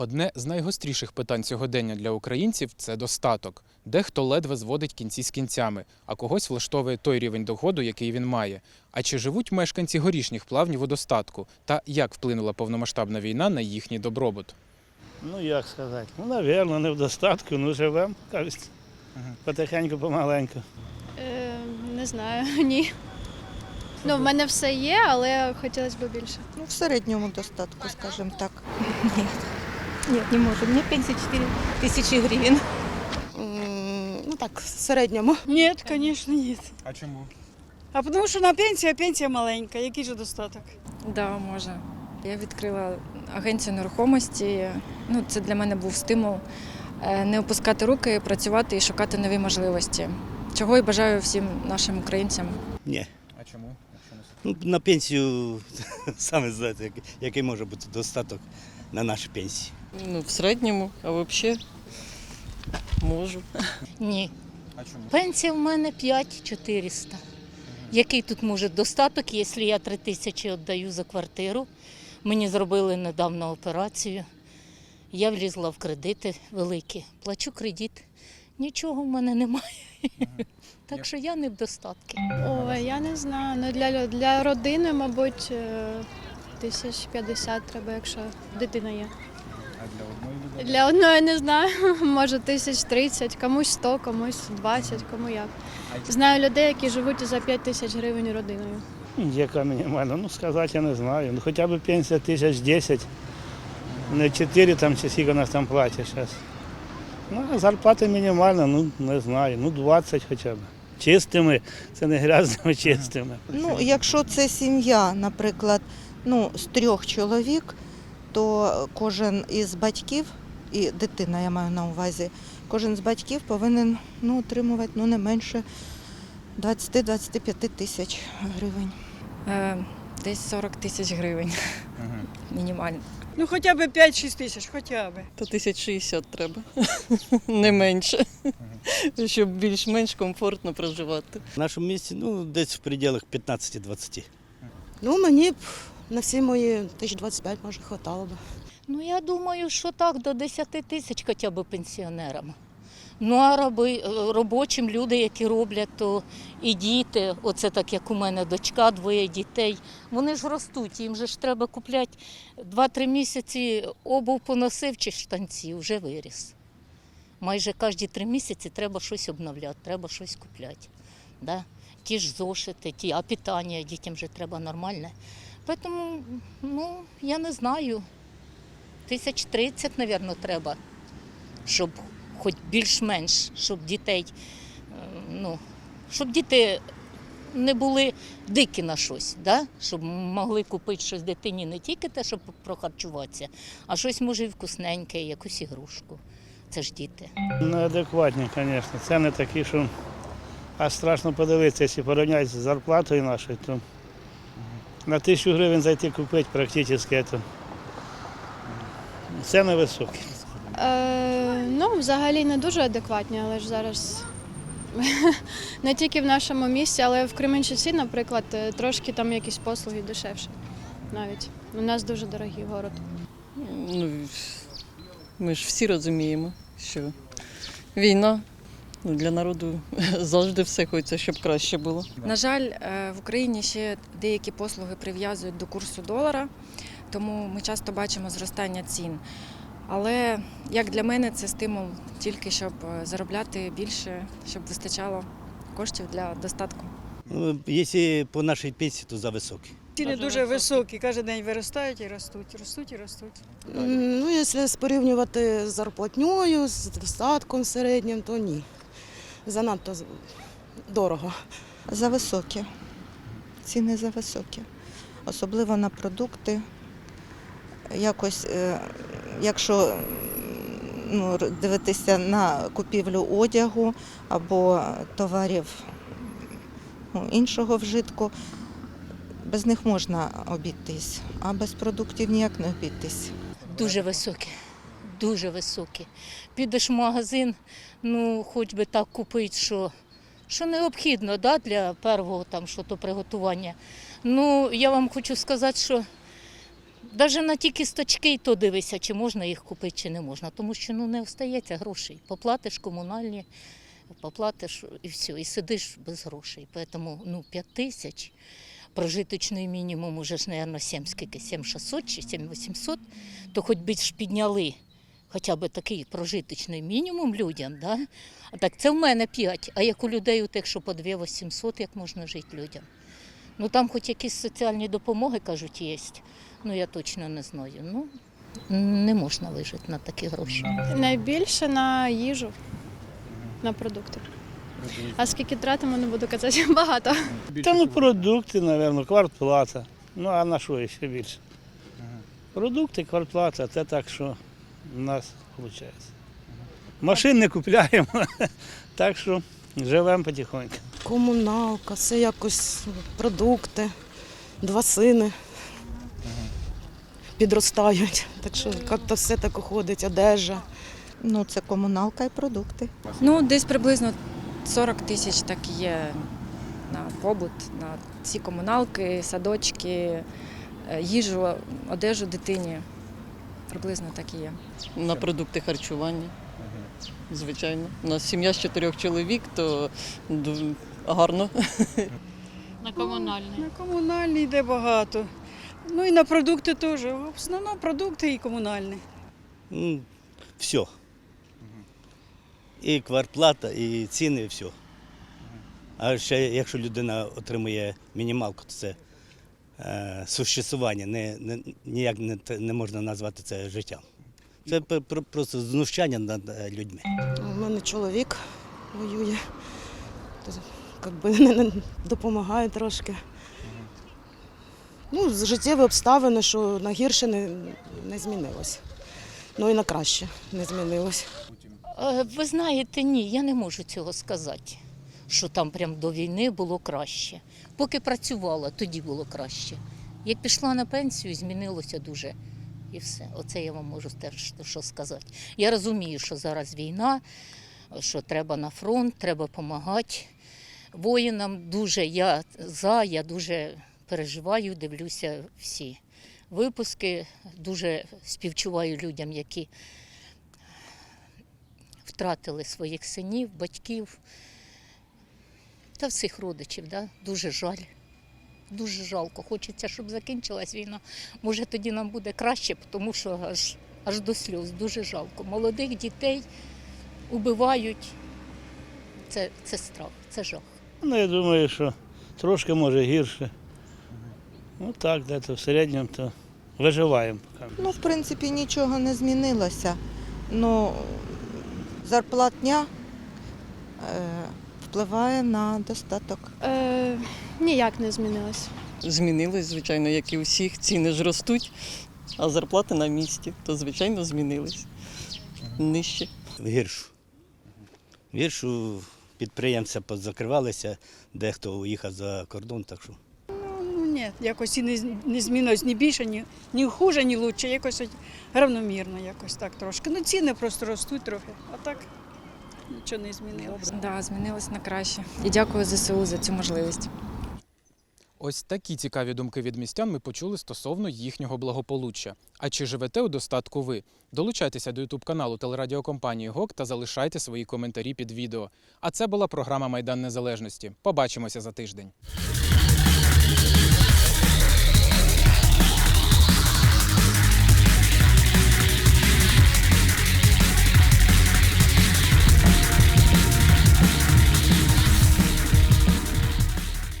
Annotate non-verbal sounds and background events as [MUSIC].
Одне з найгостріших питань сьогодення для українців це достаток. Дехто ледве зводить кінці з кінцями, а когось влаштовує той рівень доходу, який він має. А чи живуть мешканці горішніх плавнів у достатку? Та як вплинула повномасштабна війна на їхній добробут? Ну як сказати? Ну, напевно, не в достатку, ну живемо, кажуть. Потихеньку, помаленьку. Е, не знаю, [LAUGHS] ні. Ну, в мене все є, але хотілося б більше. Ну, в середньому достатку, скажімо так. Нет, не можем. Мне пенсия 4 тысячи гривен. Ну так, в середньому. Нет, конечно, нет. А чому? А тому що на пенсію, а пенсія маленька. Який же достаток? Да, може. Я відкрила агенцію нерухомості. Ну, це для мене був стимул е, не опускати руки, працювати і шукати нові можливості. Чого і бажаю всім нашим українцям. Ні. А чому? Ну, на пенсію [LAUGHS] саме знаєте, який- який може бути достаток на нашій пенсії. Ну, в середньому, а взагалі можу. Ні. А чому? Пенсія в мене 5400. Який тут може достаток, якщо я 3 тисячі віддаю за квартиру? Мені зробили недавно операцію. Я влізла в кредити великі. Плачу кредит. Нічого в мене немає. [LAUGHS] Так що я не в достатку. Ой, я не знаю. Ну, для, для родини, мабуть, е, тисяч п'ятдесят треба, якщо дитина є. А для одної людини? Для одної не знаю, [LAUGHS] може тисяч тридцять, комусь сто, комусь двадцять, кому як. Знаю людей, які живуть за п'ять тисяч гривень родиною. Яка мінімальна? Ну сказати я не знаю. Ну хоча б пенсія тисяч десять, не 4 там чи скільки нас там платять зараз. Ну, а зарплата мінімальна, ну не знаю, ну 20 хоча б. Чистими, це не грязними, чистими. Ну, якщо це сім'я, наприклад, ну, з трьох чоловік, то кожен із батьків, і дитина я маю на увазі, кожен з батьків повинен ну, отримувати ну, не менше 20-25 тисяч гривень. Е, Десь 40 тисяч гривень Мгм. [LAUGHS] мінімально. Ну хоча б 5-6 тисяч, хоча б. То 1060 треба, [LAUGHS] не менше, щоб більш-менш комфортно проживати. В нашому місті ну, десь в пределах 15-20. Ну, мені б на всі мої 1025, може, хватало б. Ну, я думаю, що так, до 10 тисяч хоча б пенсіонерам. Ну, а раби, робочим люди, які роблять, то і діти, оце так як у мене дочка, двоє дітей, вони ж ростуть, їм же ж треба купляти 2-3 місяці обув поносив чи штанці, вже виріс. Майже кожні три місяці треба щось обновляти, треба щось купляти. Да? Ті ж зошити, ті, а питання дітям вже треба нормальне. Тому, ну, я не знаю, тисяч тридцять, мабуть, треба, щоб хоч більш-менш, щоб дітей, ну, щоб діти не були дикі на щось, да? щоб могли купити щось дитині не тільки те, щоб прохарчуватися, а щось може і вкусненьке, якусь ігрушку. Це ж діти. Неадекватні, звісно. Це не такі, що аж страшно подивитися, якщо порівняти з зарплатою нашою, то на тисячу гривень зайти купити практично це. Це невисоке. Е, ну, взагалі не дуже адекватні, але ж зараз [LAUGHS] не тільки в нашому місті, але в Кременчуці, наприклад, е, трошки там якісь послуги дешевші. Навіть у нас дуже дорогий город. Ну, ми ж всі розуміємо, що війна ну, для народу [LAUGHS] завжди все хочеться, щоб краще було. На жаль, е, в Україні ще деякі послуги прив'язують до курсу долара, тому ми часто бачимо зростання цін. Але як для мене це стимул тільки щоб е, заробляти більше, щоб вистачало коштів для достатку. Ну, якщо по нашій пенсії, то за високі. Ціни дуже високі, кожен день виростають і ростуть, ростуть і ростуть. Ну, якщо порівнювати з зарплатньою, з достатком середнім, то ні. Занадто дорого. За високі. Ціни за високі. Особливо на продукти. Якось, е, якщо ну, дивитися на купівлю одягу або товарів ну, іншого вжитку, без них можна обійтись, а без продуктів ніяк не обійтись. Дуже високі, дуже високі. Підеш в магазин, ну хоч би так купити, що, що необхідно да, для першого там, що то приготування. Ну, я вам хочу сказати, що Навіть на ті кісточки, то дивися, чи можна їх купити, чи не можна. Тому що ну, не остається грошей. Поплатиш комунальні, поплатиш і все, і сидиш без грошей. Тому ну, 5 тисяч, прожиточний мінімум уже ж, мабуть, 7, скільки, 7600 чи 7800, то хоч би ж підняли хоча б такий прожиточний мінімум людям. Да? А так це в мене 5, а як у людей у тих, що по 2 800, як можна жити людям? Ну там хоч якісь соціальні допомоги, кажуть, є. Ну я точно не знаю. Ну не можна вижити на такі гроші. Найбільше на їжу, на продукти. А скільки тратимо, не буду казати, [LAUGHS] багато. Та ну продукти, мабуть, квартплата. Ну а на що ще більше? Продукти, квартплата, це так, що в нас виходить. Машин не купляємо, [LAUGHS] так що живемо потихоньку. Комуналка, все якось продукти, два сини підростають. Так що як-то все так уходить, одежа. Ну, це комуналка і продукти. Ну, десь приблизно 40 тисяч так є на побут, на ці комуналки, садочки, е, їжу, одежу дитині. Приблизно так і є. На продукти харчування. Звичайно. У нас сім'я з чотирьох чоловік, то гарно. [LAUGHS] На комунальний. На комунальний йде багато. Ну і на продукти теж. В основному продукти і комунальні. Ну, все. І квартплата, і ціни, і все. А ще якщо людина отримує мінімалку, то це существування, не, не, ніяк не, те- не можна назвати це життям. Це пр- пр- просто знущання над е, людьми. У мене чоловік воює. Якби, [LAUGHS] допомагає трошки. Ну, життєві обставини, що на гірше не, не змінилось. Ну і на краще не змінилось. Е, Ви знаєте, ні, я не можу цього сказати, що там прям до війни було краще. Поки працювала, тоді було краще. Як пішла на пенсію, змінилося дуже. І все. Оце я вам можу теж що сказати. Я розумію, що зараз війна, що треба на фронт, треба допомагати воїнам. Дуже я за, я дуже переживаю, дивлюся всі випуски. Дуже співчуваю людям, які втратили своїх синів, батьків та всіх родичів. Да? Дуже жаль. Дуже жалко. Хочеться, щоб закінчилась війна. Може, тоді нам буде краще, тому що аж, аж до сльоз. Дуже жалко. Молодих дітей убивають. Це, це страх, це жах. Ну, я думаю, що трошки може гірше. Ну так, десь в середньому то виживаємо. Ну, в принципі, нічого не змінилося. Ну, зарплатня е, впливає на достаток. Е, ніяк не змінилось. Змінилось, звичайно, як і у всіх. Ціни ж ростуть, а зарплати на місці, то звичайно змінились. Нижче. Гіршу. Гіршу підприємця позакривалися, дехто уїхав за кордон, так що. Ну ні, якось і не, не змінилось ні більше, ні, ні хуже, ні лучше. Якось от равномірно, якось так трошки. Ну ціни просто ростуть трохи, а так нічого не змінилося. Да, змінилось на краще. І дякую ЗСУ за цю можливість. Ось такі цікаві думки від містян ми почули стосовно їхнього благополуччя. А чи живете у достатку ви? Долучайтеся до ютуб каналу телерадіокомпанії ГОК та залишайте свої коментарі під відео. А це була програма Майдан Незалежності. Побачимося за тиждень.